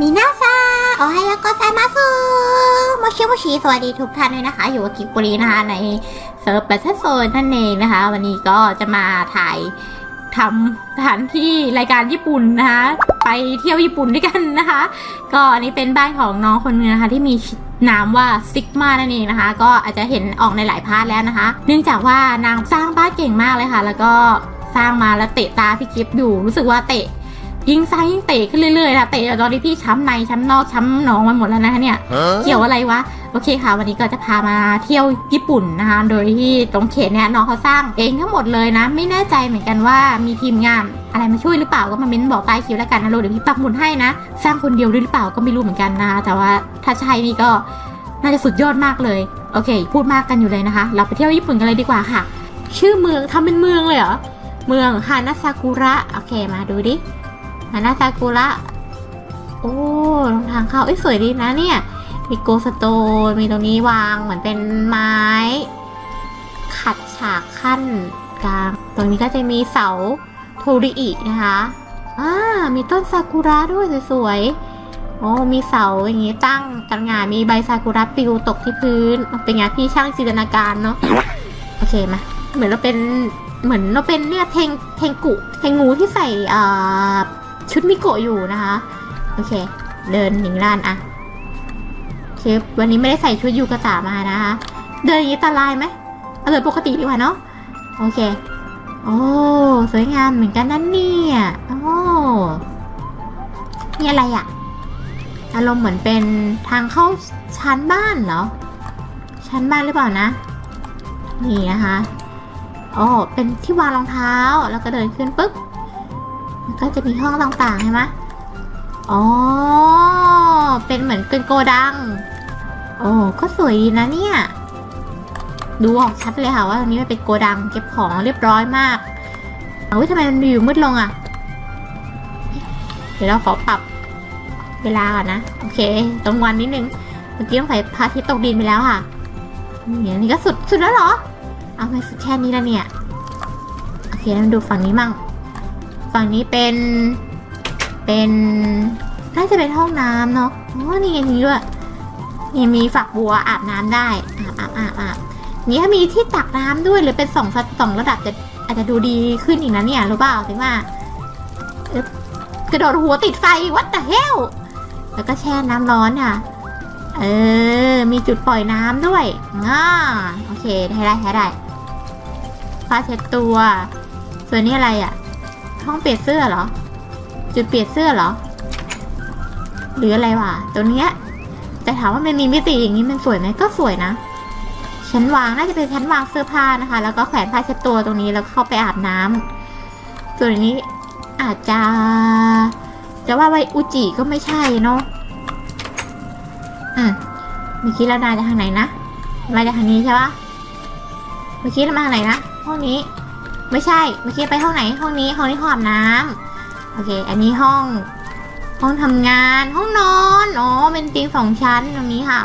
มีนาซาโอไฮยโกไซมาสึโมชิโมชิสวัสดีทุกท่านด้วยนะคะ อยู่กับกิบุรีนะคะในเซิร์ฟแบทเทิลโซนนั่นเองนะคะ วันนี้ก็จะมาถ่ายทำสถานที่รายการญี่ปุ่นนะคะ ไปเที่ยวญี่ปุ่นด้วยกันนะคะ ก็อันนี้เป็นบ้านของน้องคนนึงนะคะ ที่มีนามว่าซิกมานั่นเองนะคะ ก็อาจจะเห็นออกในหลายพาร์ทแล้วนะคะ เนื่องจากว่านางสร้างบ้านเก่งมากเลยค่ะ แล้วก็สร้างมาแล้วเตะตาพี่กิฟอยู่รู้สึกว่าเตะ ยิงซ้ายยิงเตะขึ้นเรื่อยๆนะเตะตอนนี้พี่ช้ำในช้ำนอกช้ำหนองมันหมดแล้วนะคะเนี่ยเกี่ยวอะไรวะโอเคค่ะ วันนี้ก็จะพามาเที่ยวญี่ปุ่นนะคะโดยที่ตรงเขตเนี่ยน้องเขาสร้างเองทั้งหมดเลยนะ ไม่แน่ใจเหมือนกันว่ามีทีมงานอะไรมาช่วยหรือเปล่าก็มาเม้นบอกใต้คลิปแล้วกันนะลูกเดี๋ยวพี่ปักหมุดให้นะ สร้างคนเดียวด้วยหรือเปล่าก็ไม่รู้เหมือนกันนะคะแต่ว่าถ้าใช่นี่ก็น่าจะสุดยอดมากเลยโอเค พูดมากกันอยู่เลยนะคะ เราไปเที่ยวญี่ปุ่นกันเลยดีกว่าค่ะ ชื่อเมืองทำเป็นเมืองเลยเหรอเมืองฮานาซากุระโอเคมาดูดิ ฮานาซากุระ โอ้รองทางเข้าเอ้ยสวยดีนะเนี่ย มีโกสโตนมีตรงนี้วางเหมือนเป็นไม้ ขัดฉากขั้นกลาง ตรงนี้ก็จะมีเสาโทริอินะคะอ่ามีต้นซากุระด้วยสวยๆ โอ้มีเสาอย่างนี้ตั้งกันงานมีใบซากุระปลิวตกที่พื้น เป็นไงพี่ช่างจินตนาการเนาะ โอเคมา เหมือนเราเป็นเหมือนเราเป็นเนี่ยเทงเทงกุเทงงูที่ใส่อ่า ชุดมิโกะอยู่นะคะ โอเค เดินหนิงร้านอะเชฟวันนี้ไม่ได้ใส่ชุดยูกะตะมานะคะ เดินอย่างนี้ตาลายไหมเอาเลยปกติดีกว่าเนาะโอเค โอ้สวยงามเหมือนกันนั่นเนี่ยโอ้นี่อะไรอะอารมณ์เหมือนเป็นทางเข้าชั้นบ้านเหรอ ชั้นบ้านหรือเปล่านะ นี่นะคะอ๋อเป็นที่วางรองเท้าแล้วก็เดินขึ้นปุ๊บ มันก็จะมีห้องต่างๆใช่ไหมอ๋อ เป็นเหมือนเป็นโกดัง โอ้ ก็สวยดีนะเนี่ย ดูออกชัดเลยค่ะว่าตรงนี้มันเป็นโกดังเก็บของเรียบร้อยมากเฮ้ยทำไมมันอยู่มืดลงอะ่ะ เดี๋ยวเราขอปรับเวลาก่อนนะ โอเคตรงวันนิดนึง เมื่อกี้ต้องใส่พระอาทิตย์ตกดินไปแล้วค่ะนี่อันนี้ก็สุดสุดแล้วเหรอ เอาไปสุดแค่นี้แล้วเนี่ย โอเคเรามาดูฝั่งนี้มั่ง ฝั่งนี้เป็น เป็น น่าจะเป็นห้องน้ำเนาะอ๋อนี่ไงนี่ด้วยนี่มีฝักบัวอาบน้ำได้อาบอาบอาบอาบนี่ถ้ามีที่ตักน้ำด้วยหรือเป็นสองสัดสองระดับจะอาจจะดูดีขึ้นอีกนะเนี่ยรู้เปล่าถึงว่าอึ๊บกระโดดหัวติดไฟวัดแต่เฮลแล้วก็แช่น้ำร้อนค่ะเออ มีจุดปล่อยน้ำด้วยอ่าโอเค ได้ได้ได้ได้ผ้าเช็ดตัว ส่วนนี้อะไรอะ่ะ ห้องเปลี่ยนเสื้อเหรอ จุดเปลี่ยนเสื้อเหรอ หรืออะไรวะตัวเนี้ยแต่ถามว่ามันมีมิติอย่างนี้มันสวยไหมก็สวยนะชั้นวางน่าจะเป็นชั้นวางเสื้อผ้านะคะ แล้วก็แขวนผ้าเช็ดตัวตรงนี้แล้วเข้าไปอาบน้ำส่วนนี้อาจจะจะว่าไวอุจิก็ไม่ใช่เนาะอืมเมื่อกี้เรามาจากทางไหนนะมาจากทางนี้ใช่ปะเมื่อกี้เรามาทางไหนนะห้องนี้ ไม่ใช่เมื่อกี้ไปห้องไหนห้องนี้ห้องนี้ห้องอาบน้ำโอเค อันนี้ห้อง ห้องทำงาน ห้องนอนอ๋อเป็นเตียงสองชั้นตรงนี้ค่ะ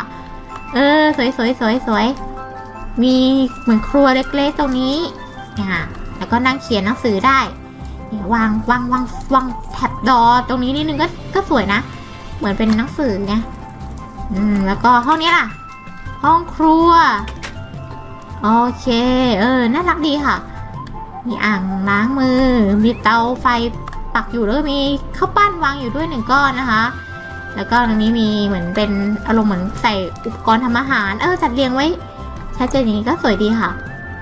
เออ สวยสวยสวยสวยมีเหมือนครัวเล็กๆตรงนี้เนี่ยแล้วก็นั่งเขียนหนังสือได้เนี่ยวางวางวางวางแท็บดอตรงนี้นิดนึงก็ก็สวยนะ เหมือนเป็นหนังสือไงอืมแล้วก็ห้องนี้ล่ะ ห้องครัว โอเค เออ น่ารักดีค่ะ มีอ่างล้างมือ มีเตาไฟปักอยู่แล้วก็มีข้าวปั้นวางอยู่ด้วยหนึ่งก้อนนะคะ แล้วก็ตรงนี้มีเหมือนเป็นอารมณ์เหมือนใส่อุปกรณ์ทำอาหาร เออจัดเรียงไว้ชัดเจนอย่างนี้ก็สวยดีค่ะ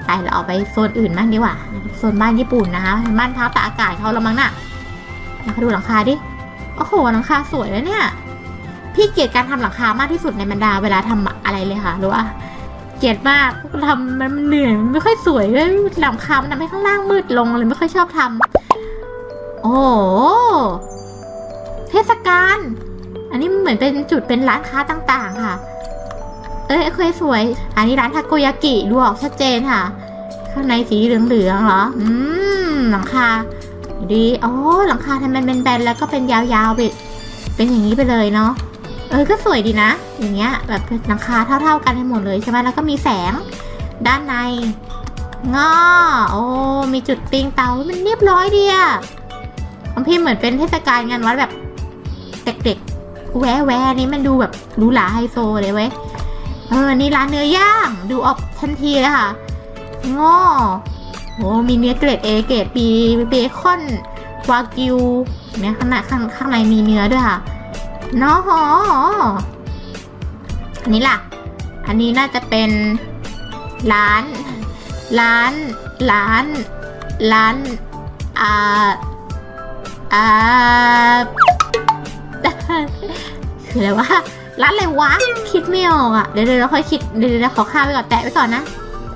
ไปเราเอาไปโซนอื่นบ้างดีกว่า โซนบ้านญี่ปุ่นนะคะเป็นบ้านพักตากอากาศเขาละมั้งน่ะมาดูหลังคาดิ โอ้โห หลังคาสวยแล้วเนี่ย พี่เกลียดการทำหลังคามากที่สุดในบรรดาเวลาทำอะไรเลยค่ะหรือว่า เกลียดมากทำมันเหนื่อยมันไม่ค่อยสวยเลยหลังคามันทำให้ข้างล่างมืดลงเลยไม่ค่อยชอบทำโอ้เทศกาลอันนี้มันเหมือนเป็นจุดเป็นร้านค้าต่างๆ ค่ะ เอ้ยเคยสวย อันนี้ร้านทาโกยากิดูออกชัดเจนค่ะ ข้างในสีเหลืองๆเหรอ อืมหลังคา ดี อ๋อหลังคาทำเป็นแบนๆแล้วก็เป็นยาวๆไปเป็นอย่างนี้ไปเลยเนาะ เออก็สวยดีนะ อย่างเงี้ยแบบหลังคาเท่า ๆกันให้หมดเลยใช่ไหมแล้วก็มีแสงด้านในงอโอ้มีจุดปิงเตามันเรียบร้อยดีอะของพี่เหมือนเป็นเทศกาลงานวัดแบบเด็กแวะแวะอันนี้มันดูแบบหรูหราไฮโซเลยเว้ยเออนี่ร้านเนื้อย่างดูออกทันทีเลยค่ะงอโหมีเนื้อเกรดเอเกรดบีเบคอนวากิวเนี่ยข้างในข้างข้างในมีเนื้อด้วยค่ะ นาะหออันนี้ล่ะ อันนี้น่าจะเป็นร้าน ร้าน ร้าน ร้าน อ่า อ่า คืออะไรวะ ร้านอะไรวะ คิดไม่ออกอะ เดี๋ยวเดี๋ยวเราค่อยคิด เดี๋ยวเดี๋ยวเราขอข้าไปก่อน แตะไปก่อนนะ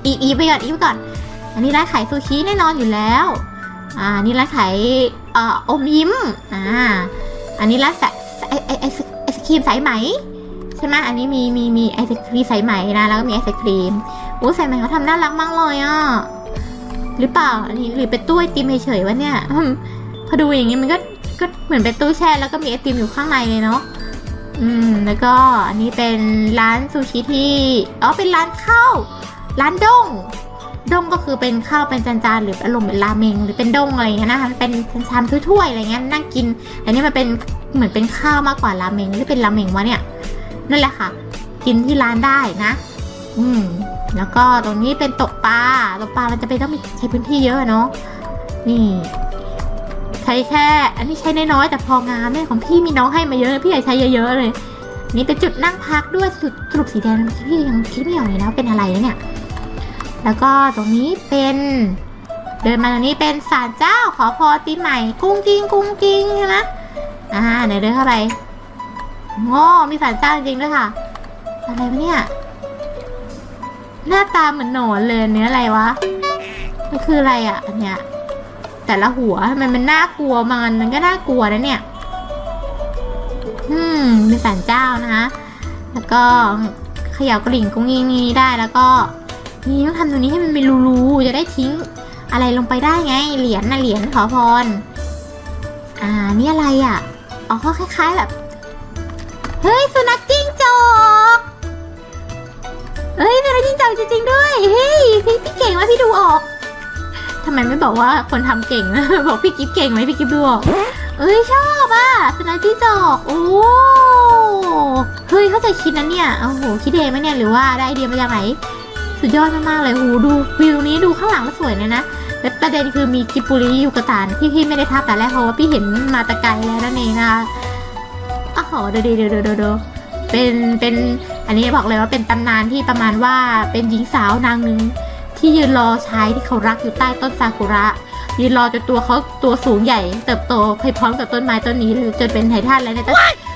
อีอีไปก่อน อีไปก่อน อันนี้ร้านขายซูชิแน่นอนอยู่แล้ว อ่า นี่ร้านขายเอ่ออมยิ้ม อ่า อันนี้ร้านสะ ไอไอไอศไอศครีมสายไหมใช่ไหมอันนี้มีมีมีไอศครีมสายไหมนะแล้วก็มีไอศครีมโอ้สายไหมเขาทำน่ารักมากเลยอะหรือเปล่าอันนี้หรือเป็นตู้ไอติมเฉยๆวะเนี่ยพอดูอย่างงี้มันก็ก็เหมือนเป็นตู้แช่แล้วก็มีไอติมอยู่ข้างในเลยเนาะอืมแล้วก็อันนี้เป็นร้านซูชิที่อ๋อเป็นร้านข้าวร้านด้งด้งก็คือเป็นข้าวเป็นจานๆหรืออารมณ์เป็นราเมงหรือเป็นด้งอะไรเงี้ยนะคะเป็นชามถ้วยๆอะไรเงี้ยนั่งกินแต่นี่มันเป็น เหมือนเป็นข้าวมากกว่าราเมงหรือเป็นราเมงวะเนี่ยนั่นแหละค่ะ กินที่ร้านได้นะ อืม แล้วก็ตรงนี้เป็นตกปลาตกปลามันจะเป็นต้องมีใช้พื้นที่เยอะเนาะนี่ใช้แค่ อันนี้ใช้น้อยๆแต่พองามเนี่ยของพี่มีน้องให้มาเยอะพี่อยากใช้เยอะๆเลย นี่เป็นจุดนั่งพักด้วยสุดสรุปสีแดงพี่ยังคิดไม่ออกเลยนะเป็นอะไรเนี่ย แล้วก็ตรงนี้เป็นเดินมาตรงนี้เป็นศาลเจ้าขอพรปีใหม่ กุ้งกิ้งกุ้งกิ้งใช่ไหม อ่าเดี๋ยวเดินเข้าไปโง่มีศาลเจ้าจริงด้วยค่ะ อะไรวะเนี่ย หน้าตาเหมือนหนอนเลยเนื้ออะไรวะ มันคืออะไรอะอันเนี้ย แต่ละหัวมันมันน่ากลัวมันมันก็น่ากลัวนะเนี่ย อืมมีศาลเจ้านะคะแล้วก็เขย่ากลิ่งกุ้งยิงนี้ได้แล้วก็นี่ต้องทำตรงนี้ให้มันเป็นรูๆจะได้ทิ้งอะไรลงไปได้ไง เหรียญนะเหรียญขอพร อ่า นี่อะไรอะ อ๋อก็คล้าย ๆแบบ เฮ้ยสุนัขจิ้งจอกเฮ้ยสุนัขจิ้งจอกจริงๆด้วย เฮ้ยพี่พี่เก่งว่ะพี่ดูออก ทำไมไม่บอกว่าคนทำเก่ง บอกพี่กิฟเก่งไหมพี่กิฟดูออกเอ้ยชอบอะสุนัขจิ้งจอกโอ้เฮ้ยเขาใจคิดนะเนี่ยโอ้โหคิดเองไหมเนี่ยหรือว่าได้ไอเดียมาจากไหน สุดยอดมากๆเลยโหดูวิวนี้ดูข้างหลังแล้วสวยเลยนะ ประเด็นคือมีกิบบุรียูกะตานที่พี่ไม่ได้ทับแต่แรกเพราะว่าพี่เห็นมาแตะไกลแล้วนั่นเองนะคะอ้าวเดี๋ยวเดี๋ยวเดี๋ยวเดี๋ยวเดี๋ยวเป็นเป็นอันนี้บอกเลยว่าเป็นตำนานที่ประมาณว่าเป็นหญิงสาวนางหนึ่งที่ยืนรอชายที่เขารักอยู่ใต้ต้นซากุระยืนรอจนตัวเขาตัวสูงใหญ่ เติบโตไปพร้อมกับต้นไม้ต้นนี้หรือจนเป็นไททันแล้วเนี่ยแต่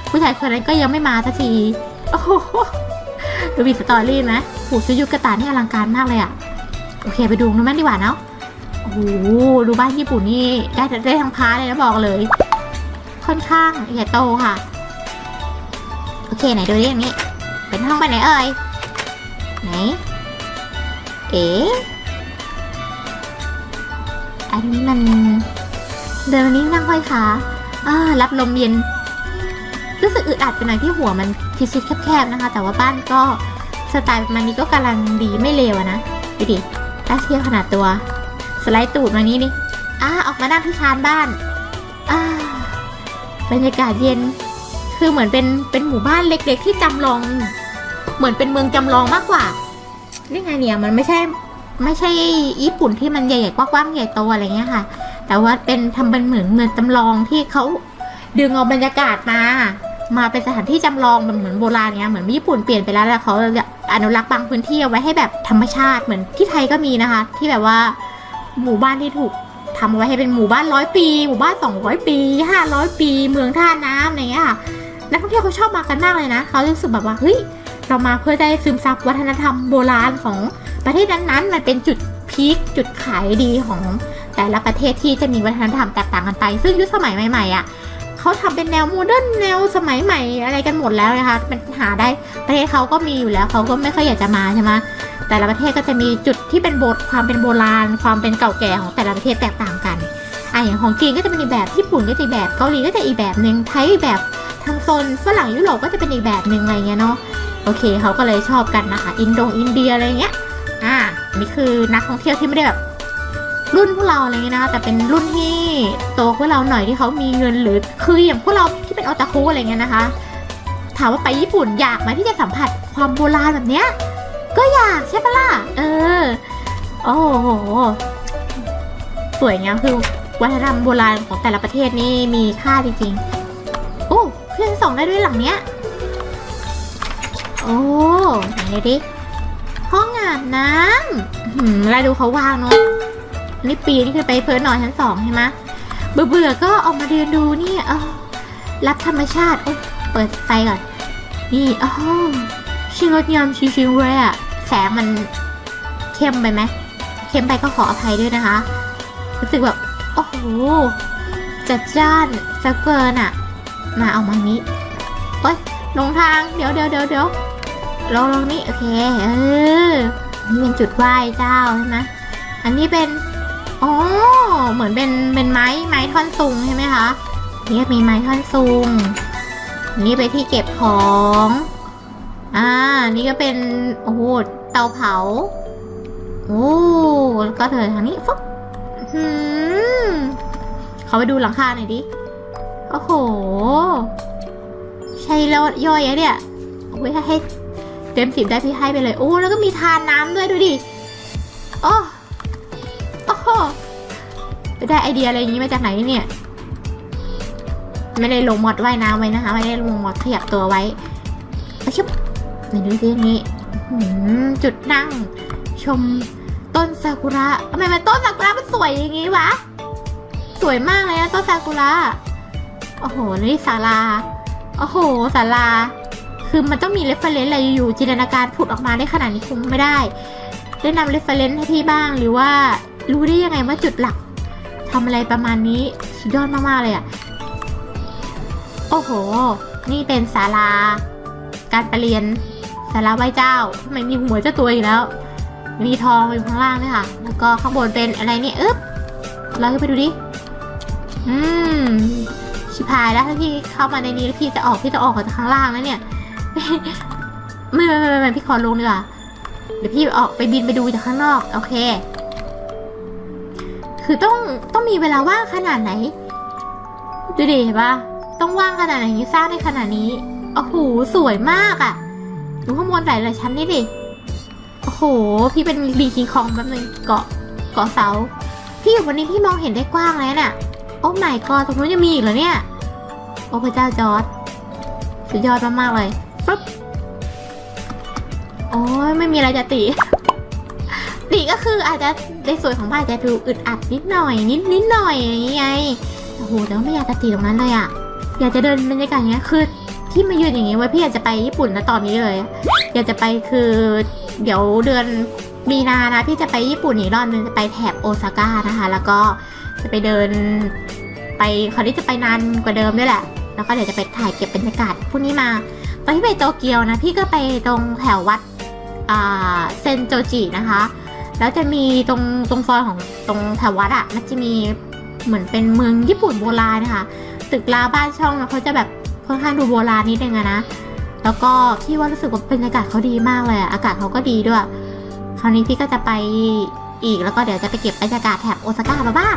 ผู้ชายคนนั้นก็ยังไม่มาสักทีโอ้โหดูมีสตอรี่ไหมโหชุดยุกะตานี่อลังการมากเลยอะโอเคไปดูนู้นมันดีกว่าเนาะ โอ้โหดูบ้านญี่ปุ่นนี่ได้ได้ทั้งพาร์ทเลยนะบอกเลย ค่อนข้างใหญ่โตค่ะ โอเคไหนดูดิอย่างนี้ เป็นห้องไปไหนเอ่ยไหน เอ๋อันนี้มันเดินวันนี้นั่งห้อยขาอ่ารับลมเย็น รู้สึกอึดอัดไปหน่อยที่หัวมันชิดๆแคบๆนะคะ แต่ว่าบ้านก็สไตล์ประมาณนี้ก็กำลังดีไม่เลวนะดูดิถ้าเทียขนาดตัว สไลด์ตูดมานี้ดิอ่าออกมานั่งที่ชานบ้านอ่าบรรยากาศเย็น คือเหมือนเป็นเป็นหมู่บ้านเล็ก ๆ ที่จำลอง เหมือนเป็นเมืองจำลองมากกว่าเรียกไงเนี่ยมันไม่ใช่ไม่ใช่ญี่ปุ่นที่มันใหญ่ๆกว้างๆใหญ่โตอะไรเงี้ยค่ะ แต่ว่าเป็นทำเป็นเหมือนเมืองจำลองที่เขาดึงเอาบรรยากาศมา มาเป็นสถานที่จำลองแบบเหมือนโบราณเนี้ยเหมือนญี่ปุ่นเปลี่ยนไปแล้วแล้วเขาอนุรักษ์บางพื้นที่เอาไว้ให้แบบธรรมชาติเหมือนที่ไทยก็มีนะคะ ที่แบบว่า หมู่บ้านที่ถูกทำเอาไว้ให้เป็นหมู่บ้านร้อยปี หมู่บ้านสองร้อยปีห้าร้อยปี เมืองท่าน้ำอะไรเงี้ยค่ะนักท่องเที่ยวเขาชอบมากันมากเลยนะเขารู้สึกแบบว่าเฮ้ยเรามาเพื่อได้ซึมซับวัฒนธรรมโบราณของประเทศนั้นๆ มันเป็นจุดพีคจุดขายดีของแต่ละประเทศที่จะมีวัฒนธรรมแตกต่างกันไป ซึ่งยุคสมัยใหม่ๆอะเขาทำเป็นแนวโมเดิร์นแนวสมัยใหม่อะไรกันหมดแล้วนะคะมันหาได้ประเทศเขาก็มีอยู่แล้วเขาก็ไม่ค่อยอยากจะมาใช่ไหม แต่ละประเทศก็จะมีจุดที่เป็นโบสความเป็นโบราณ ความเป็นเก่าแก่ของแต่ละประเทศแตกต่างกันอะอย่างของจีนก็จะเป็นอีกแบบญี่ปุ่นก็จะอีกแบบเกาหลีก็จะอีกแบบหนึ่งไทยแบบทางโซนฝรั่งยุโรปก็จะเป็นอีกแบบหนึ่งอะไรเงี้ยเนาะโอเคเขาก็เลยชอบกันนะคะอินโดอินเดียอะไรเงี้ยอ่านนี่คือนักท่องเที่ยวที่ไม่ได้แบบรุ่นพวกเราอะไรเงี้ยนะคะแต่เป็นรุ่นที่โตกว่าเราหน่อยที่เขามีเงินหรือคืออย่างพวกเราที่เป็นออตาคุอะไรเงี้ยนะคะ ถามว่าไปญี่ปุ่นอยากไหมที่จะสัมผัสความโบราณแบบเนี้ย ก็อยากใช่ปะล่ะ เออ โอ้โห สวยงามคือวัฒนธรรมโบราณของแต่ละประเทศนี่มีค่าจริงๆ โอ้เพื่อนส่งได้ด้วยหลังเนี้ย โอ้ไหนดูดิ ห้องอาบน้ำหืมแล้วดูเขาวางเนาะนี่ปีนี่คือไปเพิร์นนอนชั้นสองใช่ไหมเบื่อเบื่อๆก็ออกมาเดินดูนี่เออรับธรรมชาติโอ้เปิดไฟก่อน นี่อ๋อชิงงดงามชิงๆเลยอะ แสงมันเข้มไปไหมเข้มไปก็ขออภัยด้วยนะคะ รู้สึกแบบ โอ้โห จัดจ้านสักเกินอะมาเอามานี้โอ้ยลงทาง เดี๋ยวเดี๋ยวเดี๋ยวเดี๋ยวลงลงนี่โอเค เออ นี่เป็นจุดไหว้เจ้าใช่ไหมอันนี้เป็น อ๋อ เหมือนเป็น เป็นไม้ ไม้ท่อนซุงใช่ไหมคะ นี่มีไม้ท่อนซุง นี่ไปที่เก็บของ อ่า นี่ก็เป็น โอ้โห เตาเผา โอ้แล้วก็เดินทางนี้ฟุ๊บหืมเขาไปดูหลังคาหน่อยดิ โอ้โห ใช่แล้วย่อยอะเนี่ยโอ้ยถ้าให้เต็มสิบได้พี่ให้ไปเลย โอ้ แล้วก็มีทานน้ำด้วยดูดิ โอ้โอ้โหไปได้ไอเดียอะไรอย่างนี้มาจากไหนเนี่ย ไม่ได้ลงมอดว่ายน้ำไว้นะคะ ไม่ได้ลงมอดขยับตัวไว้ ไหนดูสิอันนี้จุดนั่ง ชมต้นซากุระทำไมมันต้นซากุระมันสวยอย่างงี้วะ สวยมากเลยนะต้นซากุระโอ้โหนี่ศาลาโอ้โหศาลา คือมันต้องมีเรฟเฟรนซ์อะไรอยู่จินตนาการผุดออกมาได้ขนาดนี้คงไม่ได้ ได้นำเรฟเฟรนซ์ให้พี่บ้างหรือว่ารู้ได้ยังไงว่าจุดหลักทำอะไรประมาณนี้สุดยอดมากๆเลยอะโอ้โห นี่เป็นศาลา การประเรียน ศาลาไหว้เจ้าทำไมมีหัวเจ้าตัวอีกแล้ว มีทองอยู่ข้างล่างด้วยค่ะ แล้วก็ข้างบนเป็นอะไรเนี่ยอึ๊บเราขึ้นไปดูดิ อืม ชิพายแล้วถ้าพี่เข้ามาในนี้แล้วพี่จะออกพี่จะออกจากข้างล่างแล้วเนี่ย ไม่ไม่ไม่ไม่ไม่พี่ขอลงดีกว่า เดี๋ยวพี่ออกไปบินไปดูจากข้างนอก โอเค คือต้องต้องมีเวลาว่างขนาดไหน ดูดิเห็นปะต้องว่างขนาดไหนสร้างได้ขนาดนี้ โอ้โห สวยมากอะ่ะ ดูข้างบนหลายๆชั้นนี่ดิ โอ้โห พี่เป็นบีคิงคองแป๊บนึงเกาะเกาะเสา พี่อยู่บนนี้พี่มองเห็นได้กว้างแล้วน่ะ โอ้ไม่ก็ตรงนู้นยังมีอีกเหรอเนี่ย โอ้พระเจ้าจอร์ดสุดยอดมากๆเลยฟึบโอ้ยไม่มีอะไรจะติติก็คืออาจจะในส่วนของบ้านอจะดูอึดอัดนิดหน่อย นิดนิดหน่อยอย่างนี้ไงโอ้โหแต่ว่าไม่อยากจะติตรงนั้นเลยอะอยากจะเดินบรรยากาศอย่างเงี้ยคือ ที่มายืนอย่างงี้ไว้พี่อยากจะไปญี่ปุ่นนะตอนนี้เลย อยากจะไปคือเดี๋ยวเดือนมีนานะพี่จะไปญี่ปุ่นอีกรอบนึงจะไปแถบโอซาก้านะคะ แล้วก็จะไปเดินไปคราวนี้จะไปนานกว่าเดิมด้วยแหละ แล้วก็เดี๋ยวจะไปถ่ายเก็บบรรยากาศพวกนี้มาตอนที่ไปโตเกียวนะ พี่ก็ไปตรงแถววัดเซนโจจินะคะ แล้วจะมีตรงตรงซอยของตรงแถววัดอะ่ะมันจะมีเหมือนเป็นเมืองญี่ปุ่นโบราณนะคะ ตึกราบ้านช่องเขาจะแบบ ค่อนข้างดูโบราณนิดนึงอะนะแล้วก็พี่ว่ารู้สึกว่าบรรยากาศเขาดีมากเลยอะอากาศเขาก็ดีด้วย คราวนี้พี่ก็จะไปอีกแล้วก็เดี๋ยวจะไปเก็บบรรยากาศแถบโอซาก้ามาบ้าง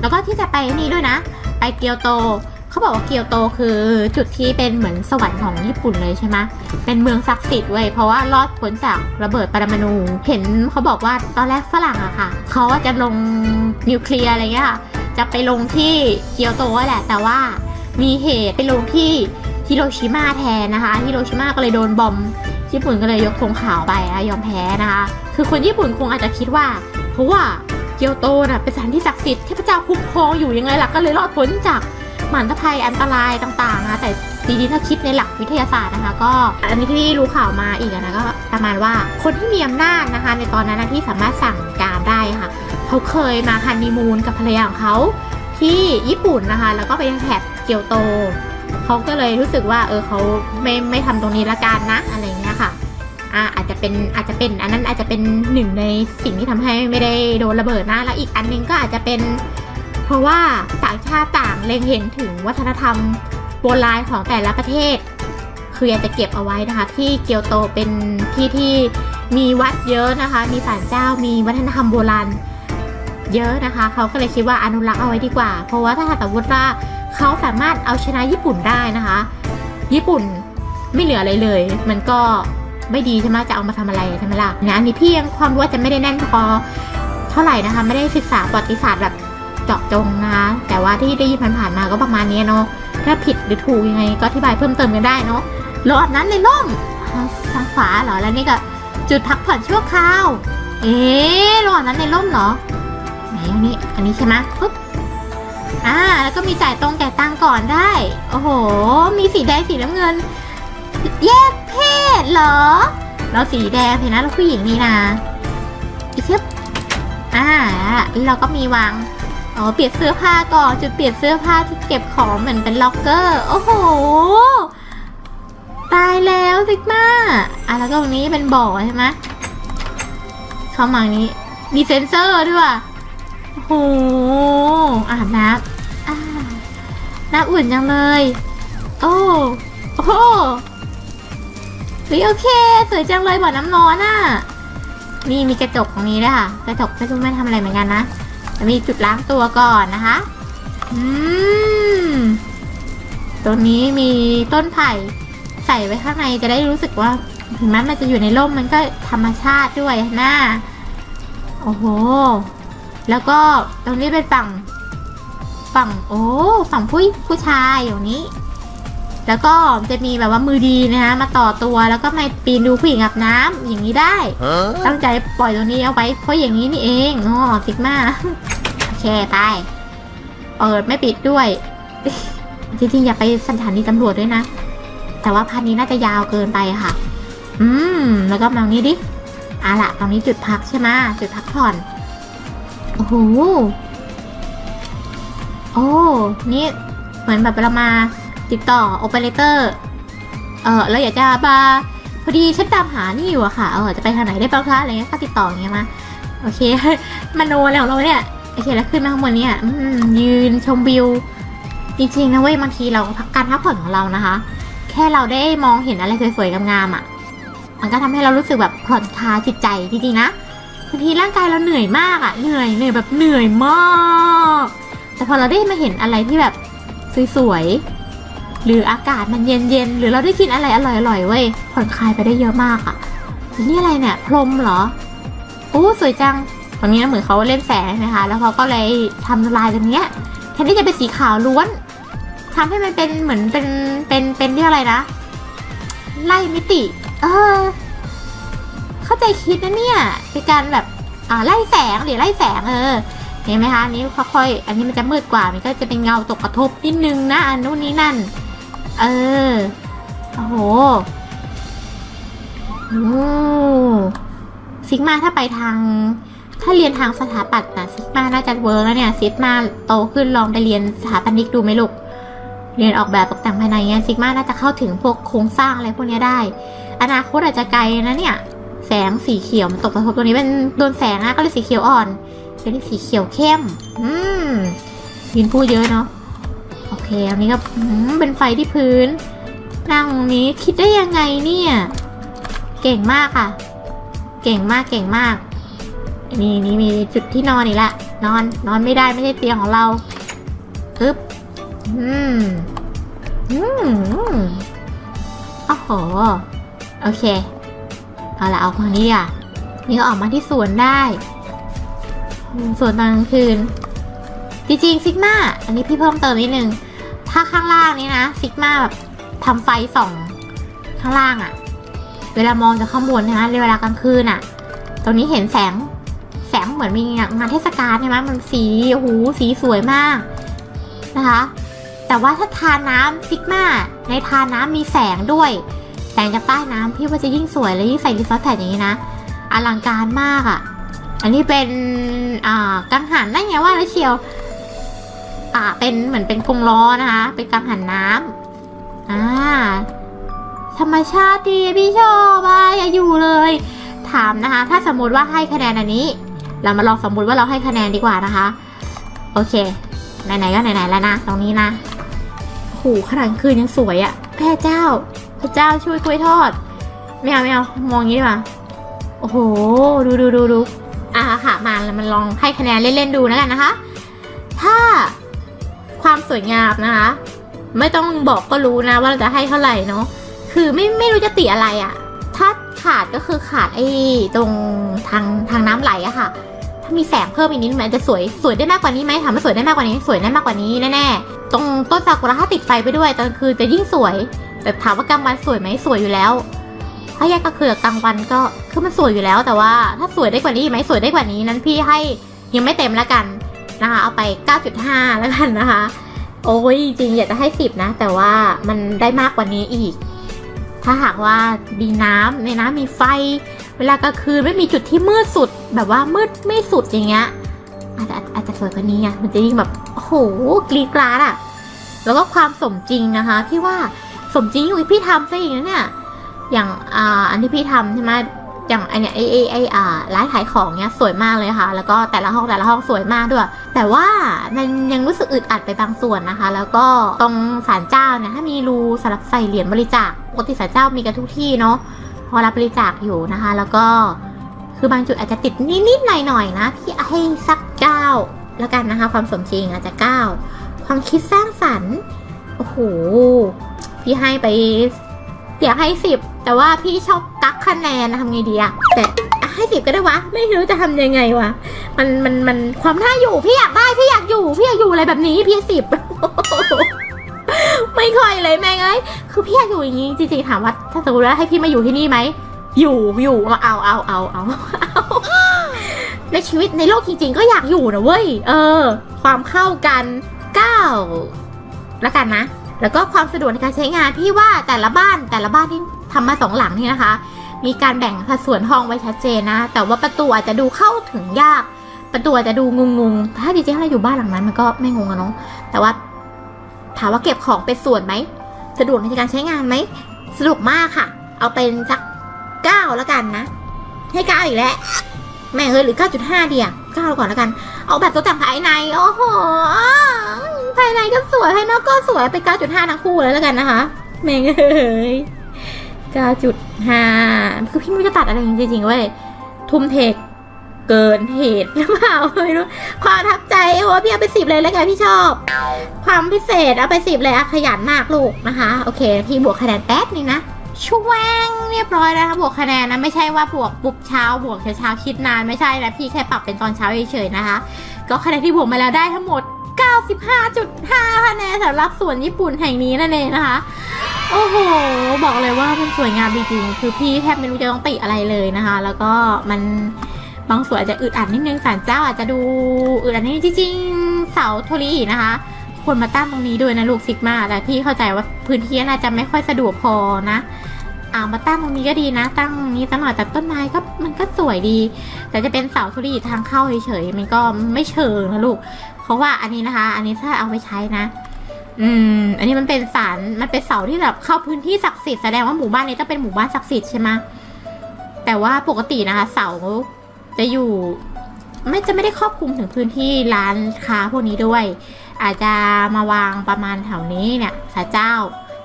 แล้วก็ที่จะไปนี่ด้วยนะ ไปเกียวโตเขาบอกว่าเกียวโตคือจุดที่เป็นเหมือนสวรรค์ของญี่ปุ่นเลยใช่ไหมเป็นเมืองศักดิ์สิทธิ์เว้ยเพราะว่ารอดพ้นจากระเบิดปรมาณูเห็นเขาบอกว่าตอนแรกฝรั่งอะค่ะเขาว่าจะลงนิวเคลียร์อะไรเงี้ยค่ะจะไปลงที่เกียวโตแหละแต่ว่า มีเหตุไปลงที่ฮิโรชิมาแทนนะคะฮิโรชิมาก็เลยโดนบอมญี่ปุ่นก็เลยยกธงขาวไปนะยอมแพ้นะคะ คือคนญี่ปุ่นคงอาจจะคิดว่า เพราะว่าเกียวโตน่ะเป็นสถานที่ศักดิ์สิทธิ์เทพเจ้าคุ้มครองอยู่ยังไงล่ะก็เลยรอดพ้นจากหมันตภัยอันตรายต่างๆนะแต่จริงๆถ้าคิดในหลักวิทยาศาสตร์นะคะ ก็อันนี้ที่รู้ข่าวมาอีกอะนะก็ประมาณว่าคนที่มีอำนาจนะคะ ในตอนนั้นที่สามารถสั่งการได้ค่ะ เขาเคยมาฮันนีมูนกับภรรยาของเขา ที่ญี่ปุ่นนะคะ แล้วก็ไปแถบเกียวโตเขาก็เลยรู้สึกว่าเออเขาไม่ไม่ทำตรงนี้ละกันนะอะไรเงี้ยค่ะอ่าอาจจะเป็นอาจจะเป็นอันนั้นอาจจะเป็นหนึ่งในสิ่งที่ทำให้ไม่ได้โดนระเบิดนะแล้วอีกอันหนึงก็อาจจะเป็น เพราะว่าต่างชาติต่างเล็งเห็นถึงวัฒนธรรมโบราณของแต่ละประเทศ คืออยากจะเก็บเอาไว้นะคะ ที่เกียวโตเป็นที่ที่มีวัดเยอะนะคะ มีศาลเจ้ามีวัฒนธรรมโบราณ เยอะนะคะ เขาก็เลยคิดว่าอนุรักษ์เอาไว้ดีกว่า เพราะว่าถ้าหากสมมติว่าเขาสามารถเอาชนะญี่ปุ่นได้นะคะ ญี่ปุ่นไม่เหลืออะไรเลย มันก็ไม่ดีใช่ไหมจะเอามาทำอะไรใช่ไหมล่ะนะอันนี้พี่ยังความรู้อาจจะไม่ได้แน่นพอเท่าไหร่นะคะ ไม่ได้ศึกษาประวัติศาสตร์แบบเจาะจงนะคะแต่ว่าที่ได้ยินผ่านๆมาก็ประมาณนี้เนาะถ้าผิดหรือถูกยังไงก็อธิบายเพิ่มเติมกันได้เนาะรถนั้นในร่มทางขวาเหรอแล้วนี่ก็จุดพักผ่อนชั่วคราว เอ๊ะรถนั้นในร่มเหรอ ไหนอันนี้ อันนี้ใช่ไหมปุ๊บอ่า แล้วก็มีจ่ายตรงจ่ายตังก่อนได้ โอ้โห มีสีแดงสีน้ำเงิน แยกเพศเหรอ เราสีแดงเห็นนะเราผู้หญิงนี่นะอีกชึบอ่าแล้วเราก็มีวางอ๋อเปลี่ยนเสื้อผ้าก่อนจุดเปลี่ยนเสื้อผ้าที่เก็บของเหมือนเป็นล็อกเกอร์ โอ้โห ตายแล้วซิกมาอะแล้วก็ตรงนี้เป็นบ่อใช่ไหมเข้ามาอย่างนี้มีเซนเซอร์ด้วย โอ้โหอาบน้ำอ่าน้ำอุ่นจังเลย โอ้โอ้โหเฮ้ยโอเค สวยจังเลยบ่อน้ำร้อนอะนี่มีกระจกตรงนี้ด้วยค่ะ กระจกไม่รู้ไม่ทำอะไรเหมือนกันนะแต่มีจุดล้างตัวก่อนนะคะ อืม ตรงนี้มีต้นไผ่ใส่ไว้ข้างในจะได้รู้สึกว่าถึงแม้มันจะอยู่ในร่มมันก็ธรรมชาติด้วยนะ โอ้โห แล้วก็ตรงนี้เป็นฝั่งฝั่งโอ้ฝั่งผู้ผู้ชายอย่างนี้ แล้วก็จะมีแบบว่ามือดีนะคะมาต่อตัวแล้วก็มาปีนดูผู้หญิงอาบน้ำอย่างนี้ได้ Huh? ตั้งใจปล่อยตัวนี้เอาไว้เพราะอย่างนี้นี่เองอ๋อซิกมาโอเคไปเปิดไม่ปิดด้วย จริงๆ อย่าไปสถานีตำรวจด้วยนะ แต่ว่าพันนี้น่าจะยาวเกินไปอะค่ะ อืม แล้วก็มาตรงนี้ดิอะละตรงนี้จุดพักใช่ไหมจุดพักผ่อน โอ้โห โอ้ นี่เหมือนแบบเรามาติดต่อโอเปอเรเตอร์ เออเราอยากจะมาพอดีฉันตามหานี่อยู่อะค่ะ เออจะไปทางไหนได้บ้างคะอะไรเงี้ยก็ติดต่ออย่างเงี้ยมา โอเคมโนอะไรของเราเนี่ย โอเคแล้วขึ้นมาข้างบนเนี่ยยืนชมวิว จริงๆนะเว้ยบางทีเราการพักผ่อนของเรานะคะ แค่เราได้มองเห็นอะไรสวยๆงามๆอะ่ะมันก็ทำให้เรารู้สึกแบบผ่อนคลายจิตใจจริงๆนะ บางทีร่างกายเราเหนื่อยมากอะ่ะเหนื่อยเหนื่อยแบบเหนื่อยมาก แต่พอเราได้มาเห็นอะไรที่แบบสวยๆหรืออากาศมันเย็นๆหรือเราได้กินอะไรอร่อยๆเว้ยผ่อนคลายไปได้เยอะมากอะ่ะนี่อะไรเนี่ยพรมเหรอโอ้สวยจังตรงนี้นะเหมือนเขาเล่นแสงนะคะ แล้วเขาก็เลยทำลายตรงเนี้ยแทนที่จะเป็นสีขาวล้วนทำให้มันเป็นเหมือนเป็นเป็นเป็นเรียกอะไรนะ ไล่มิติ เออ เข้าใจคิดนะเนี่ยเป็นการแบบอ่าไล่แสงหรือไล่แสงเออเห็นไหมคะอันนี้ค่อยๆอันนี้มันจะมืดกว่ามันก็จะเป็นเงาตกกระทบนิดนึงนะอันนู้นนี้นั่น เออโอ้โหซิกมาถ้าไปทาง ถ้าเรียนทางสถาปัตย์นะซิกมาน่าจะเวิร์กแล้วเนี่ยซิกมาโตขึ้นลองไปเรียนสถาปนิกดูไหมลูกเรียนออกแบบตกแต่งภายในเงี้ยซิกมาน่าจะเข้าถึงพวกโครงสร้างอะไรพวกนี้ได้ อนาคตอาจจะไกลนะเนี่ย แสงสีเขียวมันตกกระทบตัวนี้เป็นโดนแสงนะก็เลยสีเขียวอ่อนเป็นสีเขียวเข้ม อืมยินพูดเยอะเนาะโอเคอันนี้ก็เป็นไฟที่พื้นนั่งตรงนี้คิดได้ยังไงเนี่ย เก่งมากค่ะ เก่งมากเก่งมากนี่นี่มีจุดที่นอนอีกละนอน นอนไม่ได้ไม่ใช่เตียงของเราอึ๊บอืมอืมโอ้โห โอเค เอาละเอาฝั่งนี้อะนี่ก็ออกมาที่สวนได้สวนตอนกลางคืน จริงๆซิกมาอันนี้พี่เพิ่มเติมนิดนึง ถ้าข้างล่างนี้นะซิกมาแบบทำไฟส่องข้างล่างอะเวลามองจากข้างบนนะในเวลากลางคืนอะตรงนี้เห็นแสงแสงเหมือนมีงานเทศกาลใช่ไหมมันสีโอ้โหสีสวยมากนะคะ แต่ว่าถ้าทาน้ำซิกมาในทาน้ำมีแสงด้วย แสงจากใต้น้ำพี่ว่าจะยิ่งสวยและยิ่งใส่รีซอสแผ่นอย่างนี้นะอลังการมากอะ่ะ อันนี้เป็นอ่ากังหันนั่นไงว่าแล้วเชียว อ่าเป็นเหมือนเป็นกรงล้อนะคะ เป็นกังหันน้ำอ่าธรรมชาติดีพี่ชอบอะอย่าอยู่เลย ถามนะคะ ถ้าสมมติว่าให้คะแนนอันนี้ เรามาลองสมมติว่าเราให้คะแนนดีกว่านะคะ โอเคไหนๆก็ไหนๆแล้วนะตรงนี้นะโหขนาดกลางคืนยังสวยอะแพ่เจ้า พระเจ้าช่วยกล้วยทอด ไม่เอาไม่เอามองงี้ดีกว่าโอ้โห ดูดูดูดูอะค่ะมาแล้วมันลองให้คะแนนเล่นๆดูแล้วกันนะคะ ถ้าความสวยงามนะคะ ไม่ต้องบอกก็รู้นะว่าเราจะให้เท่าไหร่เนาะคือไม่ไม่รู้จะติอะไรอะ่ะ ถ้าขาดก็คือขาดไอ้ตรงทางทางน้ำไหลอะค่ะ ถ้ามีแสงเพิ่มอีกนิดมันจะสวยสวยได้มากกว่านี้ไหมถามว่าสวยได้มากกว่านี้ สวยได้มากกว่านี้แน่ๆตรงต้นซากุระถ้าติดไฟไปด้วยตอนคืนจะยิ่งสวย แต่ถามว่ากลางวันสวยไหมสวยอยู่แล้ว ถ้าแยกก็คือกลางวันก็คือมันสวยอยู่แล้ว แต่ว่าถ้าสวยได้กว่านี้ไหมสวยได้กว่านี้นั้นพี่ให้ยังไม่เต็มแล้วกันนะคะ เอาไป 9.5 แล้วกันนะคะ โอ้ยจริงอยากจะให้ 10 นะ แต่ว่ามันได้มากกว่านี้อีก ถ้าหากว่ามีน้ำในน้ำมีไฟ เวลากลางคืนไม่มีจุดที่มืดสุด แบบว่ามืดไม่สุดอย่างเงี้ยอาจจะอาจจะสวยกว่านี้ไงมันจะยิ่งแบบโอ้โหกรีดกราดอะแล้วก็ความสมจริงนะคะพี่ว่า สมจริงอยู่พี่ทำซะอีกนะเนี่ย อย่างอ่าอันที่พี่ทำใช่ไหมอย่างไอเนี่ยไอไอไออ่าร้านขายของเนี้ยสวยมากเลยค่ะ แล้วก็แต่ละห้องแต่ละห้องสวยมากด้วย แต่ว่ามันยังรู้สึกอึดอัดไปบางส่วนนะคะ แล้วก็ตรงศาลเจ้าเนี่ยถ้ามีรูสำหรับใส่เหรียญบริจาคปกติศาลเจ้ามีกันทุกที่เนาะพอรับบริจาคอยู่นะคะ แล้วก็คือบางจุดอาจจะติดนิดๆหน่อยๆนะพี่ให้สักเก้าแล้วกันนะคะ ความสมจริงอาจจะเก้าความคิดสร้างสรรค์โอ้โห พี่ให้ไปอยากให้สิบแต่ว่าพี่ชอบกักคะแนนทำไงดีอะแต่ให้สิบก็ได้วะ ไม่รู้จะทำยังไงวะ มันมันมันความน่าอยู่พี่อยากได้พี่อยากอยู่พี่อยากอยู่อะไรแบบนี้พี่สิบไม่ค่อยเลยแม่งเอ้ยคือพี่อยากอยู่อย่างนี้จริงๆถามว่าถ้าสมมติว่าให้พี่มาอยู่ที่นี่ไหมอยู่อยู่เอาเอาเอาเอาเอาเอาในชีวิตในโลกจริง ๆ ก็อยากอยู่นะเว้ยเออ ความเข้ากันเก้าแล้วกันนะ แล้วก็ความสะดวกในการใช้งานพี่ว่าแต่ละบ้านแต่ละบ้านที่ทำมาสองหลังนี่นะคะ มีการแบ่งสัดส่วนห้องไว้ชัดเจนนะ แต่ว่าประตูอาจจะดูเข้าถึงยาก ประตูอาจจะดูงงๆถ้าจริงๆถ้าเราอยู่บ้านหลังนั้นมันก็ไม่งงอะเนาะแต่ว่าถามว่าเก็บของเป็นส่วนไหมสะดวกในการใช้งานไหมสะดวกมากค่ะ เอาเป็นสักเก้าแล้วกันนะ ให้เก้าอีกแล้วแม่งเฮ้ยหรือ9.5ดีอะเก้าก่อนแล้วกัน เอาแบบตัวแต่งภายใน โอ้โห ภายในก็สวย ภายนอกก็สวย ไป 9.5 ทั้งคู่เลยแล้วกันนะคะแม่งเอ้ย 9.5 คือพี่ไม่จะตัดอะไรจริงๆเว้ย ทุ่มเทเกินเหตุหรือเปล่าไม่รู้ ความทับใจโอ้พี่เอาไปสิบเลยแล้วกันพี่ชอบ ความพิเศษเอาไปสิบเลยอะขยันมากลูกนะคะ โอเค พี่บวกคะแนนแป๊บนึงนะ ช่วงเรียบร้อยแล้วนะบวกคะแนนนะไม่ใช่ว่าบวกปุ๊บเช้าบวกเช้าเช้าคิดนานไม่ใช่นะพี่แค่ปรับเป็นตอนเช้าเฉยๆนะคะ ก็คะแนนที่บวกมาแล้วได้ทั้งหมด 95.5 คะแนนสำหรับสวนญี่ปุ่นแห่งนี้นั่นเองนะคะ โอ้โห บอกเลยว่ามันสวยงามจริงๆคือพี่แทบไม่รู้จะต้องติอะไรเลยนะคะ แล้วก็มันบางส่วนอาจจะอึดอัดนิดนึงศาลเจ้าอาจจะดูอึดอัดนิดนึงจริงๆเสาโทริอินะคะ ควรมาตั้งตรงนี้ด้วยนะลูกซิกมาแต่พี่เข้าใจว่าพื้นที่น่าจะไม่ค่อยสะดวกพอนะอามาตั้งตรงนี้ก็ดีนะ ตั้งนี้ตั้งหน่อยแต่ต้นไม้ก็มันก็สวยดี แต่จะเป็นเสาโทริอิทางเข้าเฉยๆมันก็ไม่เชิงนะลูก เพราะว่าอันนี้นะคะ อันนี้ถ้าเอาไปใช้นะ อืม อันนี้มันเป็นสารมันเป็นเสาที่แบบเข้าพื้นที่ศักดิ์สิทธิ์แสดงว่าหมู่บ้านนี้ต้องเป็นหมู่บ้านศักดิ์สิทธิ์ใช่ไหมแต่ว่าปกตินะคะเสาจะอยู่ ไม่จะไม่ได้ครอบคลุมถึงพื้นที่ร้านค้าพวกนี้ด้วย อาจจะมาวางประมาณแถวนี้เนี่ยศาลเจ้า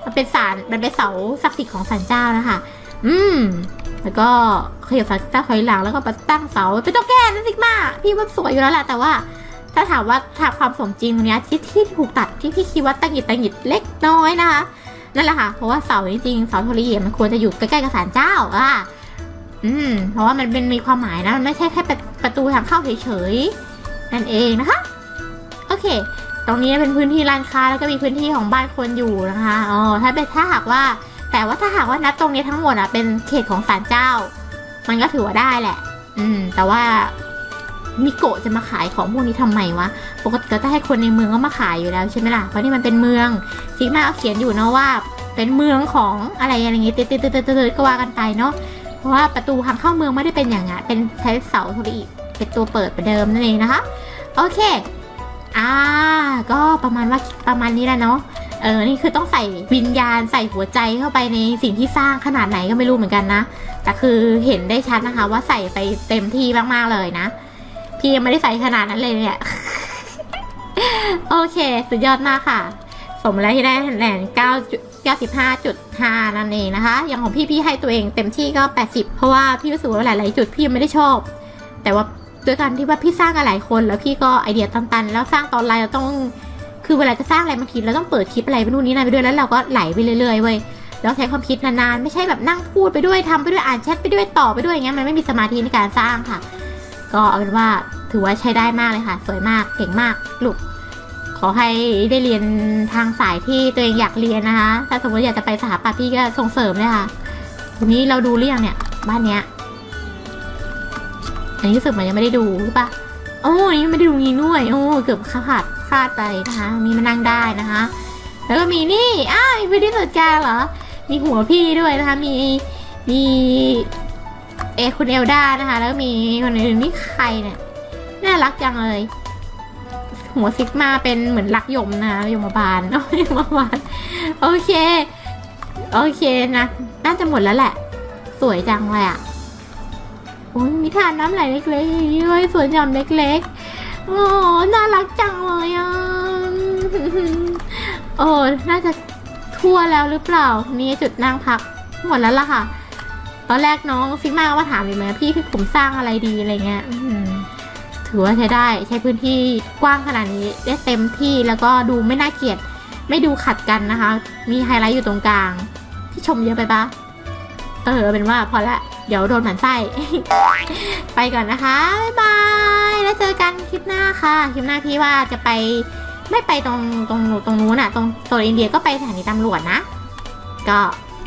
มันเป็นสารมันเป็นเสาศักดิ์สิทธิ์ของศาลเจ้านะคะ อืม แล้วก็ขยับศาลเจ้าถอยหลังแล้วก็มาตั้งเสาเป็นตัวแก้นั่นสิมาพี่ว่าสวยอยู่แล้วแหละแต่ว่า ถ้าถามว่าถ้าความสมจริงตรงนี้ที่ที่ถูกตัดที่พี่คิดว่าตังหิดตังหิดเล็กน้อยนะคะนั่นแหละค่ะ เพราะว่าเสาจริงๆเสาโทรเอียมันควรจะอยู่ใกล้ๆกับศาลเจ้าอะอืม เพราะว่ามันเป็นมีความหมายนะ มันไม่ใช่แค่ประประตูทางเข้าเฉยๆ นั่นเองนะคะ โอเค รงนี้เป็นพื้นที่ร้านค้าแล้วก็มีพื้นที่ของบ้านคนอยู่นะคะอ๋อถ้าเป็นถ้าหากว่า แต่ว่าถ้าหากว่านับตรงนี้ทั้งหมดอะเป็นเขตของศาลเจ้า มันก็ถือว่าได้แหละ อืม แต่ว่ามิโกะจะมาขายของพวกนี้ทำไมวะ ปกติก็จะให้คนในเมืองก็มาขายอยู่แล้วใช่ไหมล่ะ เพราะนี่มันเป็นเมืองซิกมาเอาเขียนอยู่เนาะว่า เป็นเมืองของอะไรอะไรอย่างงี้ติดติดติดติดก็ว่ากันไปเนาะ เพราะว่าประตูทางเข้าเมืองไม่ได้เป็นอย่างนั้นเป็นใช้เสาโทรอีกเป็นตัวเปิดประเดิมนั่นเองนะคะ โอเค อ่า ก็ประมาณว่าประมาณนี้แหละเนาะเออ นี่คือต้องใส่วิญญาณใส่หัวใจเข้าไปในสิ่งที่สร้างขนาดไหนก็ไม่รู้เหมือนกันนะ แต่คือเห็นได้ชัดนะคะ ว่าใส่ไปเต็มที่มากๆเลยนะ พี่ยังไม่ได้ใส่ขนาดนั้นเลยเนี่ย โอเค สุดยอดมากค่ะ สมแล้วที่ได้คะแนน9 95.5 นั่นเองนะคะ อย่างของพี่พี่ให้ตัวเองเต็มที่ก็ 80 เพราะว่าพี่รู้สึกว่าหลาย ๆ จุดพี่ยังไม่ได้ชอบ แต่ว่า ด้วยการที่ว่าพี่สร้างกันหลายคน แล้วพี่ก็ไอเดียตันๆ แล้วสร้างตอนไลน์เราต้อง คือเวลาจะสร้างอะไรบางทีเราต้องเปิดคลิปอะไรไปนู่นนี่นั่นไปด้วยแล้วเราก็ไหลไปเรื่อยๆเว้ยแล้วใช้ความคิดนานๆ ไม่ใช่แบบนั่งพูดไปด้วยทำไปด้วยอ่านแชทไปด้วยต่อไปด้วยอย่างเงี้ยมันไม่มีสมาธิในการสร้างค่ะ ก็เอาเป็นว่าถือว่าใช้ได้มากเลยค่ะ สวยมากเก่งมากลูกขอให้ได้เรียนทางสายที่ตัวเองอยากเรียนนะคะ ถ้าสมมติอยากจะไปสถาปัตย์พี่ก็ส่งเสริมเลยค่ะทีนี้เราดูเรื่องเนี่ย บ้านเนี้ย อันนี้รู้สึกมันยังไม่ได้ดูหรือปะโอ้ยยังไม่ได้ดูงี้ด้วย โอ้เกือบขาดพลาดไปนะคะมีมานั่งได้นะคะ แล้วก็มีนี่ อ้าวมีพื้นที่ส่วนกลางเหรอ มีหัวพี่ด้วยนะคะ มี มีเอคุณเอลดานะคะ แล้วมีคนอื่นนี่ใครเนี่ย น่ารักจังเลย หัวซิกมาเป็นเหมือนรักยมนะยมบาลโอ้ยยมบาล โอเค โอเคนะ น่าจะหมดแล้วแหละ สวยจังเลยอะ โอ้ยมีทานน้ำไหลเล็กๆอย่างนี้ด้วยสวนหย่อมเล็กๆ โอ้น่ารักจังเลยอะโอ้น่าจะทั่วแล้วหรือเปล่ามีจุดนั่งพัก หมดแล้วล่ะค่ะ ตอนแรกน้องซิกมาก็มาถามอยู่ไหมพี่พี่ผมสร้างอะไรดีอะไรเงี้ยถือว่าใช้ได้ใช้พื้นที่กว้างขนาดนี้ได้เต็มที่แล้วก็ดูไม่น่าเกลียด ไม่ดูขัดกันนะคะ มีไฮไลท์อยู่ตรงกลาง ที่ชมเยอะไปปะ เออเอาเป็นว่าพอละ เดี๋ยวโดนหมันไส้ ไปก่อนนะคะ บ๊ายบาย แล้วเจอกันคลิปหน้าค่ะ คลิปหน้าพี่ว่าจะไปไม่ไปตรงตรงตรงนู้นอะตรงโซนอินเดียก็ไปสถานีตำรวจนะ ก็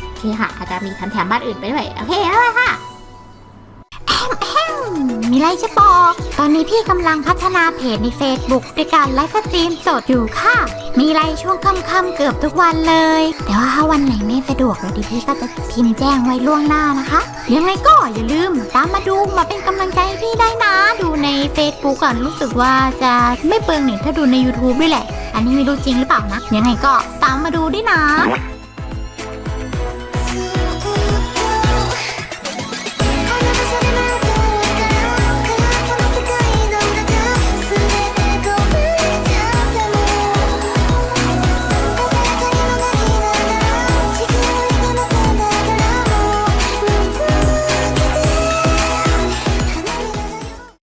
โอเคค่ะอาจจะมีแถมๆบ้านอื่นไปด้วย โอเคแล้วค่ะ มีไรจะบอก ตอนนี้พี่กำลังพัฒนาเพจใน Facebook ด้วยการไลฟ์สตรีมสดอยู่ค่ะ มีไลฟ์ช่วงค่ำๆเกือบทุกวันเลย แต่ว่าถ้าวันไหนไม่สะดวกเดี๋ยวพี่ก็จะพิมพ์แจ้งไว้ล่วงหน้านะคะ ยังไงก็อย่าลืมตามมาดูมาเป็นกำลังใจพี่ได้นะ ดูใน Facebook ก่อนรู้สึกว่าจะไม่เปลืองเน็ตถ้าดูใน YouTube ด้วยแหละ อันนี้ไม่รู้จริงหรือเปล่านะ ยังไงก็ตามมาดูด้วยนะ